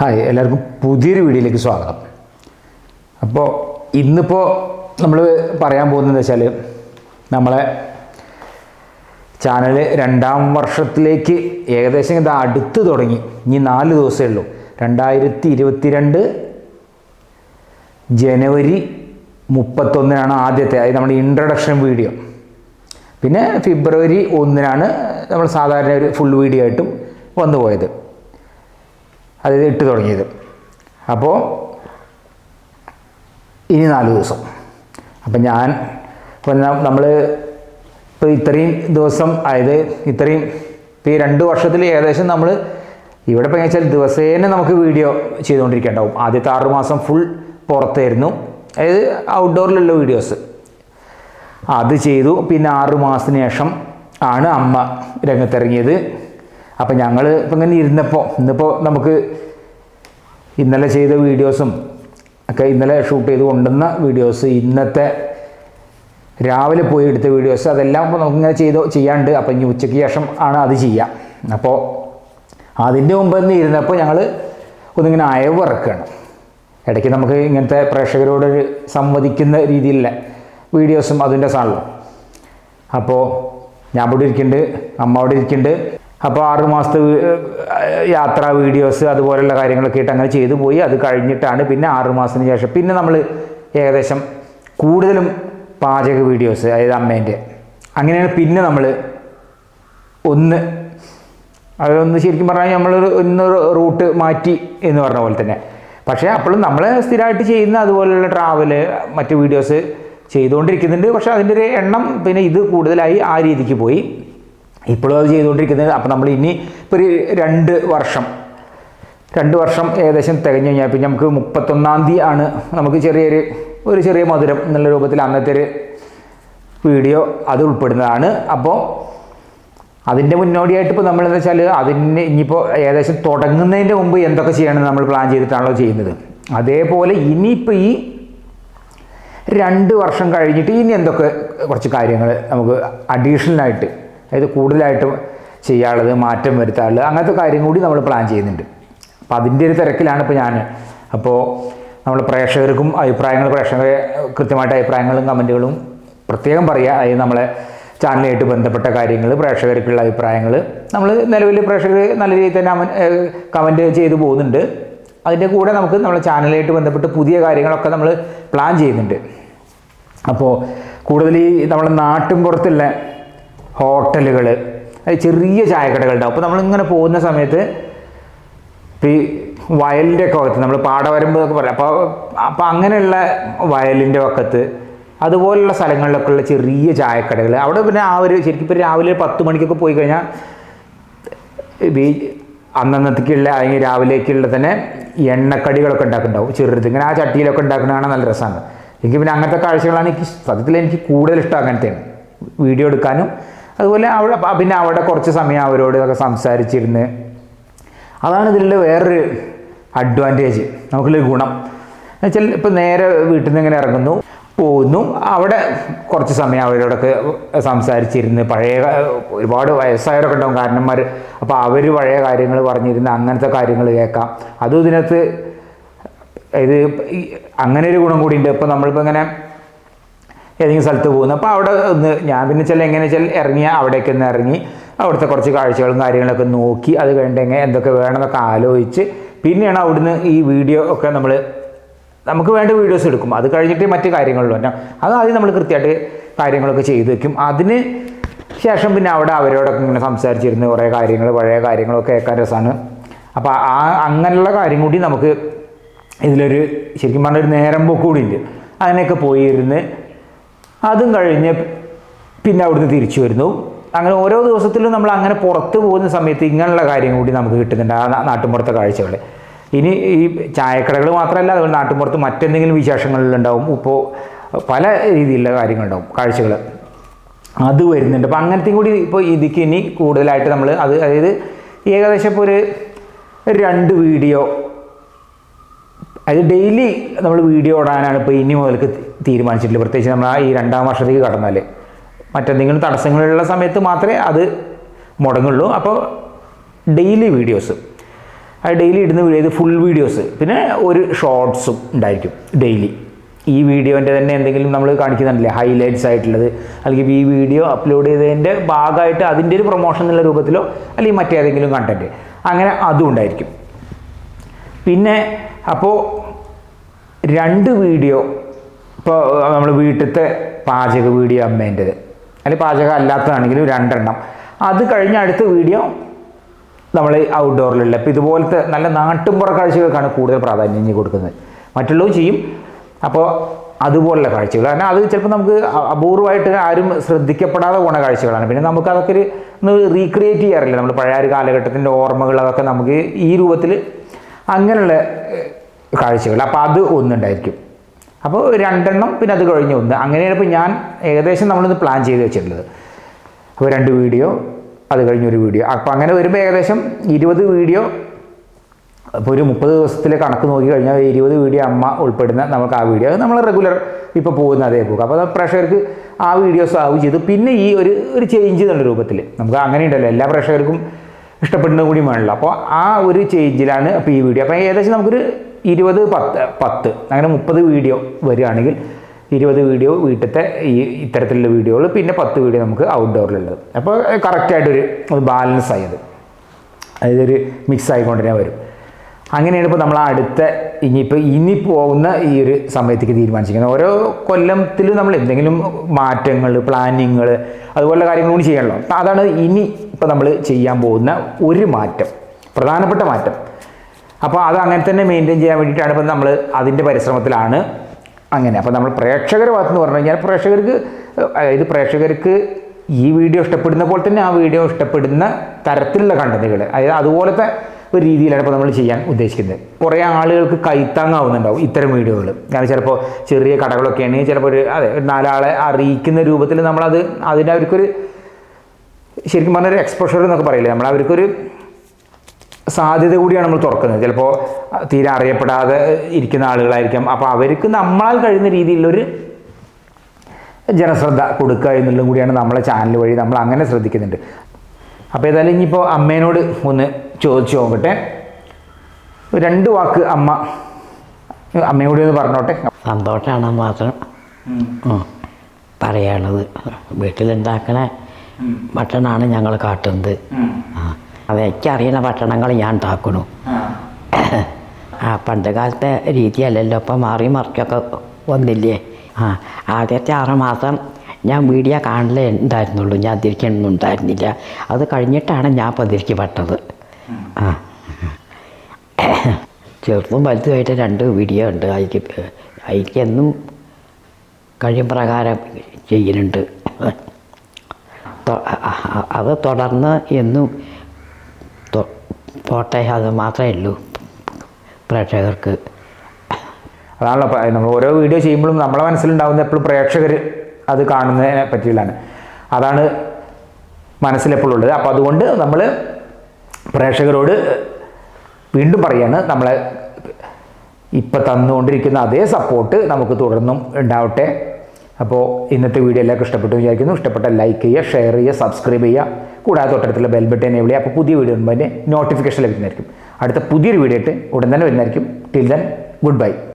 Hi എല്ലാവർക്കും പുതിയൊരു വീഡിയോയിലേക്ക് സ്വാഗതം. അപ്പോൾ ഇന്നിപ്പോൾ നമ്മൾ പറയാൻ പോകുന്നത് വെച്ചാൽ നമ്മളെ ചാനൽ രണ്ടാം വർഷത്തിലേക്ക് ഏകദേശം ഇത് അടുത്ത് തുടങ്ങി. ഇനി നാല് ദിവസമേ ഉള്ളൂ. രണ്ടായിരത്തി ഇരുപത്തിരണ്ട് ജനുവരി മുപ്പത്തൊന്നിനാണ് ആദ്യത്തെ അതായത് നമ്മുടെ ഇൻട്രഡക്ഷൻ വീഡിയോ പിന്നെ ഫെബ്രുവരി ഒന്നിനാണ് നമ്മൾ സാധാരണ ഒരു ഫുൾ വീഡിയോ ആയിട്ടും വന്നു പോയത്. അത് ഇട്ട് തുടങ്ങിയത്. അപ്പോൾ ഇനി നാല് ദിവസം. അപ്പം ഞാൻ ഇപ്പം നമ്മൾ ഇപ്പോൾ ഇത്രയും ദിവസം അതായത് ഇത്രയും ഇപ്പോൾ ഈ രണ്ട് വർഷത്തിൽ ഏകദേശം നമ്മൾ ഇവിടെ ഇപ്പം വെച്ചാൽ ദിവസേന നമുക്ക് വീഡിയോ ചെയ്തുകൊണ്ടിരിക്കേണ്ടാവും. ആദ്യത്തെ ആറ് മാസം ഫുൾ പുറത്തായിരുന്നു. അതായത് ഔട്ട്ഡോറിലുള്ള വീഡിയോസ് അത് ചെയ്തു. പിന്നെ ആറ് മാസത്തിന് ശേഷം ആണ് അമ്മ രംഗത്തിറങ്ങിയത്. അപ്പം ഞങ്ങൾ ഇപ്പം ഇങ്ങനെ ഇരുന്നപ്പോൾ ഇന്നിപ്പോൾ നമുക്ക് ഇന്നലെ ചെയ്ത വീഡിയോസും ഒക്കെ ഇന്നലെ ഷൂട്ട് ചെയ്ത് കൊണ്ടുവന്ന വീഡിയോസ് ഇന്നത്തെ രാവിലെ പോയി എടുത്ത വീഡിയോസ് അതെല്ലാം ഇപ്പോൾ നമുക്കിങ്ങനെ ചെയ്തോ ചെയ്യാണ്ട്. അപ്പം ഇനി ഉച്ചയ്ക്ക് ശേഷം ആണ് അത് ചെയ്യാം. അപ്പോൾ അതിന്റെ മുമ്പ് തന്നെ ഇരുന്നപ്പോൾ ഞങ്ങൾ ഒന്നിങ്ങനെ അയവിറക്കുകയാണ് ഇടയ്ക്ക് നമുക്ക് ഇങ്ങനത്തെ പ്രേക്ഷകരോട് സംവദിക്കുന്ന രീതിയിലുള്ള വീഡിയോസും അതിന്റെ സാധനം അപ്പോൾ ഞാൻ അവിടെ ഇരിക്കുന്നുണ്ട് അമ്മ അവിടെ ഇരിക്കുന്നുണ്ട് അപ്പോൾ ആറ് മാസത്തെ യാത്ര വീഡിയോസ് അതുപോലെയുള്ള കാര്യങ്ങളൊക്കെ ആയിട്ട് അങ്ങനെ ചെയ്തു പോയി. അത് കഴിഞ്ഞിട്ടാണ് പിന്നെ ആറ് മാസത്തിന് ശേഷം പിന്നെ നമ്മൾ ഏകദേശം കൂടുതലും പാചക വീഡിയോസ് അതായത് അമ്മേന്റെ. അങ്ങനെയാണ് പിന്നെ നമ്മൾ ഒന്ന് അതൊന്ന് ശരിക്കും പറഞ്ഞാൽ നമ്മൾ ഒന്ന് റൂട്ട് മാറ്റി എന്ന് പറഞ്ഞ പോലെ തന്നെ. പക്ഷേ അപ്പോഴും നമ്മൾ സ്ഥിരമായിട്ട് ചെയ്യുന്ന അതുപോലെയുള്ള ട്രാവൽ മറ്റ് വീഡിയോസ് ചെയ്തുകൊണ്ടിരിക്കുന്നുണ്ട്. പക്ഷേ അതിന്റെ ഒരു എണ്ണം പിന്നെ ഇത് കൂടുതലായി ആ രീതിക്ക് പോയി. ഇപ്പോഴും അത് ചെയ്തുകൊണ്ടിരിക്കുന്നത്. അപ്പോൾ നമ്മൾ ഇനി ഇപ്പോൾ ഒരു രണ്ട് വർഷം. രണ്ട് വർഷം ഏകദേശം തികഞ്ഞു കഴിഞ്ഞാൽ പിന്നെ നമുക്ക് മുപ്പത്തൊന്നാം തീയതി ആണ് നമുക്ക് ചെറിയൊരു ഒരു ചെറിയ മധുരം എന്നുള്ള രൂപത്തിൽ അന്നത്തെ ഒരു വീഡിയോ അത് ഉൾപ്പെടുന്നതാണ്. അപ്പോൾ അതിന്റെ മുന്നോടിയായിട്ട് ഇപ്പോൾ നമ്മളെന്ന് വെച്ചാൽ അതിന് ഇനിയിപ്പോൾ ഏകദേശം തുടങ്ങുന്നതിന്റെ മുമ്പ് എന്തൊക്കെ ചെയ്യണമെന്ന് നമ്മൾ പ്ലാൻ ചെയ്തിട്ടാണല്ലോ ചെയ്യുന്നത്. അതേപോലെ ഇനിയിപ്പോൾ ഈ രണ്ട് വർഷം കഴിഞ്ഞിട്ട് ഇനി എന്തൊക്കെ കുറച്ച് കാര്യങ്ങൾ നമുക്ക് അഡീഷണലായിട്ട് അതായത് കൂടുതലായിട്ട് ചെയ്യാനുള്ളത് മാറ്റം വരുത്താനുള്ളത് അങ്ങനത്തെ കാര്യം കൂടി നമ്മൾ പ്ലാൻ ചെയ്യുന്നുണ്ട്. അപ്പോൾ അതിന്റെ ഒരു തിരക്കിലാണ് ഇപ്പോൾ ഞാൻ അപ്പോൾ നമ്മൾ പ്രേക്ഷകർക്കും അഭിപ്രായങ്ങൾ പ്രേക്ഷകരെ കൃത്യമായിട്ട് അഭിപ്രായങ്ങളും കമന്റുകളും പ്രത്യേകം പറയുക അതായത് നമ്മളെ ചാനലായിട്ട് ബന്ധപ്പെട്ട കാര്യങ്ങൾ പ്രേക്ഷകർക്കുള്ള അഭിപ്രായങ്ങൾ നമ്മൾ നിലവിൽ പ്രേക്ഷകർ നല്ല രീതിയിൽ തന്നെ കമന്റ് ചെയ്തു പോകുന്നുണ്ട്. അതിന്റെ കൂടെ നമുക്ക് നമ്മളെ ചാനലായിട്ട് ബന്ധപ്പെട്ട് പുതിയ കാര്യങ്ങളൊക്കെ നമ്മൾ പ്ലാൻ ചെയ്യുന്നുണ്ട്. അപ്പോൾ കൂടുതൽ ഈ നമ്മുടെ നാട്ടിൻ പുറത്തുള്ള ഹോട്ടലുകൾ ചെറിയ ചായക്കടകളുണ്ടാവും അപ്പോൾ നമ്മളിങ്ങനെ പോകുന്ന സമയത്ത് ഈ വയലിന്റെ ഒക്കെ വക്കത്ത് നമ്മൾ പാടവരമ്പ് എന്നൊക്കെ പറയാം. അപ്പോൾ അപ്പോൾ അങ്ങനെയുള്ള വയലിന്റെ വക്കത്ത് അതുപോലുള്ള സ്ഥലങ്ങളിലൊക്കെ ഉള്ള ചെറിയ ചായക്കടകൾ. അവിടെ പിന്നെ ആ ഒരു ശരിക്കും ഇപ്പോൾ രാവിലെ പത്ത് മണിക്കൊക്കെ പോയി കഴിഞ്ഞാൽ ഈ അന്നന്നത്തേക്കുള്ള അല്ലെങ്കിൽ രാവിലേക്കുള്ള തന്നെ എണ്ണക്കടികളൊക്കെ ഉണ്ടാക്കുന്നുണ്ടാവും. ചെറുത് ഇങ്ങനെ ആ ചട്ടിയിലൊക്കെ ഉണ്ടാക്കുന്നതാണ് നല്ല രസമാണ്. എനിക്ക് പിന്നെ അങ്ങനത്തെ കാഴ്ചകളാണ് എനിക്ക് സത്യത്തിൽ എനിക്ക് കൂടുതൽ ഇഷ്ടം അങ്ങനത്തെയാണ്. വീഡിയോ എടുക്കാനും അതുപോലെ അവിടെ പിന്നെ അവിടെ കുറച്ച് സമയം അവരോട് ഒക്കെ സംസാരിച്ചിരുന്ന്. അതാണ് ഇതിലുള്ള വേറൊരു അഡ്വാന്റേജ് നമുക്കുള്ള ഗുണം. എന്നുവെച്ചാൽ ഇപ്പോൾ നേരെ വീട്ടിൽ നിന്ന് ഇങ്ങനെ ഇറങ്ങുന്നു പോകുന്നു അവിടെ കുറച്ച് സമയം അവരോടൊക്കെ സംസാരിച്ചിരുന്ന് പഴയ ഒരുപാട് വയസ്സായവരൊക്കെ ഉണ്ടാവും കാരണന്മാർ അപ്പോൾ അവർ പഴയ കാര്യങ്ങൾ പറഞ്ഞിരുന്ന് അങ്ങനത്തെ കാര്യങ്ങൾ കേൾക്കാം. അതും ഇതിനകത്ത് ഇത് അങ്ങനെ ഒരു ഗുണം കൂടിയുണ്ട്. ഇപ്പോൾ നമ്മളിപ്പോൾ ഇങ്ങനെ ഏതെങ്കിലും സ്ഥലത്ത് പോകുന്നു. അപ്പോൾ അവിടെ ഒന്ന് ഞാൻ പിന്നെ ചില എങ്ങനെ വെച്ചാൽ ഇറങ്ങിയ അവിടേക്ക് ഒന്ന് ഇറങ്ങി അവിടുത്തെ കുറച്ച് കാഴ്ചകളും കാര്യങ്ങളൊക്കെ നോക്കി അത് കഴിഞ്ഞിട്ട് എങ്ങനെ എന്തൊക്കെ വേണമെന്നൊക്കെ ആലോചിച്ച് പിന്നെയാണ് അവിടുന്ന് ഈ വീഡിയോ ഒക്കെ നമ്മൾ നമുക്ക് വേണ്ട വീഡിയോസ് എടുക്കും. അത് കഴിഞ്ഞിട്ട് മറ്റു കാര്യങ്ങളിലും അത് ആദ്യം നമ്മൾ കൃത്യമായിട്ട് കാര്യങ്ങളൊക്കെ ചെയ്തു വെക്കും. അതിന് ശേഷം പിന്നെ അവിടെ അവരോടൊക്കെ ഇങ്ങനെ സംസാരിച്ചിരുന്ന് കുറേ കാര്യങ്ങൾ പഴയ കാര്യങ്ങളൊക്കെ കേൾക്കാൻ രസമാണ്. അപ്പോൾ ആ അങ്ങനെയുള്ള കാര്യം കൂടി നമുക്ക് ഇതിലൊരു ശരിക്കും പറഞ്ഞൊരു നേരം പോക്കൂടി ഉണ്ട് അങ്ങനെയൊക്കെ പോയിരുന്ന് അതും കഴിഞ്ഞ് പിന്നെ അവിടുന്ന് തിരിച്ചു വരുന്നു. അങ്ങനെ ഓരോ ദിവസത്തിലും നമ്മൾ അങ്ങനെ പുറത്ത് പോകുന്ന സമയത്ത് ഇങ്ങനെയുള്ള കാര്യം കൂടി നമുക്ക് കിട്ടുന്നുണ്ട് ആ നാട്ടുമ്പുറത്തെ കാഴ്ചകൾ ഇനി ഈ ചായക്കടകൾ മാത്രമല്ല അതുപോലെ നാട്ടുമ്പുറത്ത് മറ്റെന്തെങ്കിലും വിശേഷങ്ങളിലുണ്ടാവും ഇപ്പോൾ പല രീതിയിലുള്ള കാര്യങ്ങളുണ്ടാവും കാഴ്ചകൾ അത് വരുന്നുണ്ട്. അപ്പോൾ അങ്ങനത്തെയും കൂടി ഇപ്പോൾ ഇതിക്ക് ഇനി കൂടുതലായിട്ട് നമ്മൾ അത് അതായത് ഏകദേശം ഇപ്പോൾ ഒരു രണ്ട് വീഡിയോ അത് ഡെയിലി നമ്മൾ വീഡിയോ ഇടാനാണ് ഇപ്പോൾ ഇനി മുതൽക്ക് തീരുമാനിച്ചിട്ടുള്ളത് പ്രത്യേകിച്ച് നമ്മൾ ആ ഈ രണ്ടാം വർഷത്തേക്ക് കടന്നാൽ മറ്റെന്തെങ്കിലും തടസ്സങ്ങളുള്ള സമയത്ത് മാത്രമേ അത് മുടങ്ങുള്ളൂ. അപ്പോൾ ഡെയിലി വീഡിയോസ് അത് ഡെയിലി ഇടുന്ന വീഡിയോ ഇത് ഫുൾ വീഡിയോസ് പിന്നെ ഒരു ഷോർട്സും ഉണ്ടായിരിക്കും ഡെയിലി ഈ വീഡിയോന്റെ തന്നെ എന്തെങ്കിലും നമ്മൾ കാണിക്കുന്നുണ്ടല്ലേ? ഹൈലൈറ്റ്സ് ആയിട്ടുള്ളത്. അല്ലെങ്കിൽ ഈ വീഡിയോ അപ്ലോഡ് ചെയ്തതിന്റെ ഭാഗമായിട്ട് അതിന്റെ ഒരു പ്രൊമോഷൻ എന്നുള്ള രൂപത്തിലോ അല്ലെങ്കിൽ മറ്റേതെങ്കിലും കണ്ടന്റ് അങ്ങനെ അതും ഉണ്ടായിരിക്കും. പിന്നെ അപ്പോൾ രണ്ട് വീഡിയോ ഇപ്പോൾ നമ്മൾ വീട്ടിലത്തെ പാചക വീഡിയോ അമ്മേന്റെത് അല്ലെങ്കിൽ പാചകം അല്ലാത്തതാണെങ്കിലും രണ്ടെണ്ണം. അത് കഴിഞ്ഞ അടുത്ത വീഡിയോ നമ്മൾ ഔട്ട്ഡോറിലുള്ള അപ്പോൾ ഇതുപോലത്തെ നല്ല നാട്ടുമ്പുറ കാഴ്ചകൾക്കാണ് കൂടുതൽ പ്രാധാന്യം ഇനി കൊടുക്കുന്നത്. മറ്റുള്ളതും ചെയ്യും. അപ്പോൾ അതുപോലുള്ള കാഴ്ചകൾ. കാരണം അത് ചിലപ്പോൾ നമുക്ക് അപൂർവമായിട്ട് ആരും ശ്രദ്ധിക്കപ്പെടാതെ പോണ കാഴ്ചകളാണ്. പിന്നെ നമുക്ക് അതൊക്കെ ഒരു റീക്രിയേറ്റ് ചെയ്യാറില്ല? നമ്മൾ പഴയ ഒരു കാലഘട്ടത്തിന്റെ ഓർമ്മകൾ അതൊക്കെ നമുക്ക് ഈ രൂപത്തിൽ അങ്ങനെയുള്ള കാഴ്ചകൾ. അപ്പോൾ അത് ഒന്നുണ്ടായിരിക്കും. അപ്പോൾ രണ്ടെണ്ണം പിന്നെ അത് കഴിഞ്ഞ്. ഒന്ന് അങ്ങനെയാണ് ഇപ്പോൾ ഞാൻ ഏകദേശം നമ്മളിന്ന് പ്ലാൻ ചെയ്ത് വെച്ചിട്ടുള്ളത്. അപ്പോൾ രണ്ട് വീഡിയോ അത് കഴിഞ്ഞൊരു വീഡിയോ അപ്പോൾ അങ്ങനെ വരുമ്പോൾ ഏകദേശം ഇരുപത് വീഡിയോ അപ്പോൾ ഒരു മുപ്പത് ദിവസത്തിലെ കണക്ക് നോക്കി കഴിഞ്ഞാൽ ഇരുപത് വീഡിയോ അമ്മ ഉൾപ്പെടുന്ന നമുക്ക് ആ വീഡിയോ നമ്മൾ റെഗുലർ ഇപ്പോൾ പോകുന്ന അതേ പോകും അപ്പോൾ പ്രേക്ഷകർക്ക് ആ വീഡിയോസ് ആവും ചെയ്തു പിന്നെ ഈ ഒരു ഒരു ചേഞ്ച് എന്നുള്ള രൂപത്തിൽ നമുക്ക് അങ്ങനെ ഉണ്ടല്ലോ. എല്ലാ പ്രേക്ഷകർക്കും ഇഷ്ടപ്പെടുന്നത് കൂടി വേണമല്ലോ അപ്പോൾ ആ ഒരു ചേഞ്ചിലാണ് അപ്പോൾ ഈ വീഡിയോ അപ്പോൾ ഏകദേശം നമുക്കൊരു ഇരുപത് പത്ത് പത്ത് അങ്ങനെ മുപ്പത് വീഡിയോ വരികയാണെങ്കിൽ ഇരുപത് വീഡിയോ വീട്ടിലത്തെ ഈ ഇത്തരത്തിലുള്ള വീഡിയോകൾ പിന്നെ പത്ത് വീഡിയോ നമുക്ക് ഔട്ട്ഡോറിലുള്ളത് അപ്പോൾ കറക്റ്റായിട്ടൊരു ബാലൻസ് ആയത് അതായത് ഒരു മിക്സ് ആയിക്കൊണ്ട് തന്നെ വരും. അങ്ങനെയാണ് ഇപ്പോൾ നമ്മൾ അടുത്ത ഇനിയിപ്പോൾ ഇനി പോകുന്ന ഈ ഒരു സമയത്തേക്ക് തീരുമാനിച്ചിരിക്കുന്നത്. ഓരോ കൊല്ലത്തിൽ നമ്മൾ എന്തെങ്കിലും മാറ്റങ്ങൾ പ്ലാനിങ്ങൾ അതുപോലുള്ള കാര്യങ്ങൾ കൂടി ചെയ്യണമല്ലോ അതാണ് ഇനി ഇപ്പോൾ നമ്മൾ ചെയ്യാൻ പോകുന്ന ഒരു മാറ്റം പ്രധാനപ്പെട്ട മാറ്റം. അപ്പോൾ അത് അങ്ങനെ തന്നെ മെയിന്റെയിൻ ചെയ്യാൻ വേണ്ടിയിട്ടാണ് ഇപ്പം നമ്മൾ അതിന്റെ പരിശ്രമത്തിലാണ് അങ്ങനെ. അപ്പോൾ നമ്മൾ പ്രേക്ഷകരുടെ ഭാഗത്ത് എന്ന് പറഞ്ഞു കഴിഞ്ഞാൽ പ്രേക്ഷകർക്ക് ഇത് പ്രേക്ഷകർക്ക് ഈ വീഡിയോ ഇഷ്ടപ്പെടുന്ന പോലെ തന്നെ ആ വീഡിയോ ഇഷ്ടപ്പെടുന്ന തരത്തിലുള്ള കണ്ടന്റുകൾ അതായത് അതുപോലത്തെ ഒരു രീതിയിലാണ് ഇപ്പോൾ നമ്മൾ ചെയ്യാൻ ഉദ്ദേശിക്കുന്നത്. കുറേ ആളുകൾക്ക് കൈത്താങ്ങാവുന്നുണ്ടാവും ഇത്തരം വീഡിയോകൾ. കാരണം ചിലപ്പോൾ ചെറിയ കടകളൊക്കെ ആണെങ്കിൽ ചിലപ്പോൾ ഒരു അതെ നാലാളെ അറിയിക്കുന്ന രൂപത്തിൽ നമ്മളത് അതിന് അവർക്കൊരു ശരിക്കും പറഞ്ഞൊരു എക്സ്പോഷർ എന്നൊക്കെ പറയില്ലേ? നമ്മൾ അവർക്കൊരു സാധ്യത കൂടിയാണ് നമ്മൾ തുറക്കുന്നത്. ചിലപ്പോൾ തീരെ അറിയപ്പെടാതെ ഇരിക്കുന്ന ആളുകളായിരിക്കാം. അപ്പോൾ അവർക്ക് നമ്മളാൽ കഴിയുന്ന രീതിയിലുള്ളൊരു ജനശ്രദ്ധ കൊടുക്കുക എന്നുള്ളതും കൂടിയാണ് നമ്മളെ ചാനൽ വഴി നമ്മൾ അങ്ങനെ ശ്രദ്ധിക്കുന്നുണ്ട്. അപ്പോൾ ഏതായാലും ഇനിയിപ്പോൾ അമ്മേനോട് ഒന്ന് ചോദിച്ചു നോക്കട്ടെ. രണ്ട് വാക്ക് അമ്മ അമ്മയോട് ഒന്ന് പറഞ്ഞോട്ടെ. സന്തോഷമാണ് മാത്രം. പറയണത് വീട്ടിലുണ്ടാക്കണ ഭക്ഷണമാണ് ഞങ്ങൾ കാട്ടുന്നത്. ആ അത് എനിക്കറിയുന്ന ഭക്ഷണങ്ങൾ ഞാൻ ഉണ്ടാക്കണു ആ. പണ്ട് കാലത്തെ രീതിയല്ലല്ലോ. ഇപ്പം മാറി മറിച്ചൊക്കെ വന്നില്ലേ? ആ ആദ്യത്തെ ആറുമാസം ഞാൻ വീഡിയോ കാണലേ ഉണ്ടായിരുന്നുള്ളൂ. ഞാൻ തിരിക്കണമെന്നും ഉണ്ടായിരുന്നില്ല. അത് കഴിഞ്ഞിട്ടാണ് ഞാൻ ഇപ്പം തിരിക്ക് പെട്ടത് ആ. ചെറുതും വലുതുമായിട്ട് രണ്ട് വീഡിയോ ഉണ്ട്. അതിക്ക് അതിക്കെന്നും കഴിയും പ്രകാരം അ- അത് തുടർന്ന് എന്നും പോട്ടെ അത് മാത്രമേ ഉള്ളൂ പ്രേക്ഷകർക്ക്. അതാണല്ലോ നമ്മൾ ഓരോ വീഡിയോ ചെയ്യുമ്പോഴും നമ്മളെ മനസ്സിലുണ്ടാകുന്ന എപ്പോഴും പ്രേക്ഷകർ അത് കാണുന്നതിനെ പറ്റിയുള്ളതാണ്. അതാണ് മനസ്സിലെപ്പോഴും ഉള്ളത്. അപ്പോൾ അതുകൊണ്ട് നമ്മൾ പ്രേക്ഷകരോട് വീണ്ടും പറയാണ് നമ്മളെ ഇപ്പം തന്നുകൊണ്ടിരിക്കുന്ന അതേ സപ്പോർട്ട് നമുക്ക് തുടർന്നും ഉണ്ടാവട്ടെ. അപ്പോൾ ഇന്നത്തെ വീഡിയോ എല്ലാവർക്കും ഇഷ്ടപ്പെട്ടു വിചാരിക്കുന്നു. ഇഷ്ടപ്പെട്ട ലൈക്ക് ചെയ്യുക ഷെയർ ചെയ്യുക സബ്സ്ക്രൈബ് ചെയ്യുക. കൂടാതെ തൊട്ടടുത്തുള്ള ബെൽ ബട്ടൺ അപ്പോൾ പുതിയ വീഡിയോ വരുമ്പോൾ അതിന്റെ നോട്ടിഫിക്കേഷൻ ലഭിക്കുന്നതായിരിക്കും അടുത്ത പുതിയൊരു വീഡിയോ ആയിട്ട് ഉടൻ തന്നെ വരുന്നതായിരിക്കും. Till then good bye